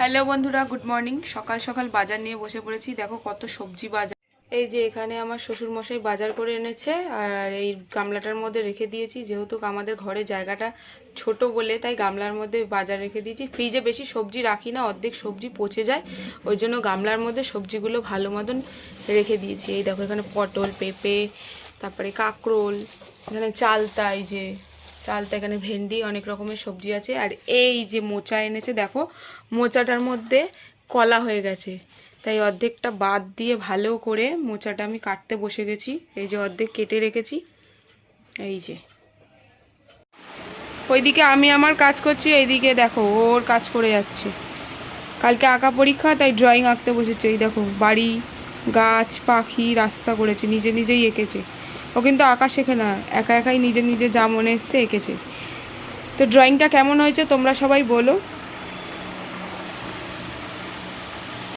Hello বন্ধুরা, good morning. সকাল সকাল বাজার নিয়ে বসে পড়েছি। দেখো কত সবজি বাজার। এই যে এখানে আমার শ্বশুর মশাই বাজার করে এনেছে, আর এই গামলাটার মধ্যে রেখে দিয়েছি। যেহেতু আমাদের ঘরে জায়গাটা ছোট বলে, তাই গামলার মধ্যে বাজার রেখে দিয়েছি। ফ্রিজে বেশি সবজি রাখি না, অর্ধেক সবজি পচে যায়। ওই জন্য গামলার মধ্যে সবজিগুলো ভালো মতন রেখে দিয়েছি। এই দেখো এখানে পটল, পেঁপে, তারপরে কাঁকরোল, এখানে চালতা, এই যে চালতা এখানে ভেন্ডি, অনেক রকমের সবজি আছে। আর এই যে মোচা এনেছে, দেখো, মোচাটার মধ্যে কলা হয়ে গেছে। তাই অর্ধেকটা বাদ দিয়ে ভালো করে মোচাটা আমি কাটতে বসে গেছি। এই যে অর্ধেক কেটে রেখেছি। এই যে। ওইদিকে আমি আমার কাজ করছি, এইদিকে দেখো, ওর কাজ করে যাচ্ছে। কালকে আঁকা পরীক্ষা, তাই ড্রয়িং আঁকতে বসেছে। এই দেখো, বাড়ি, গাছ, পাখি, রাস্তা করেছে, নিজে নিজেই এঁকেছে। ও কিন্তু আঁকা শেখে না, একা একাই নিজে নিজে যা মনে এসছে এঁকেছে। তো ড্রয়িংটা কেমন হয়েছে তোমরা সবাই বলো।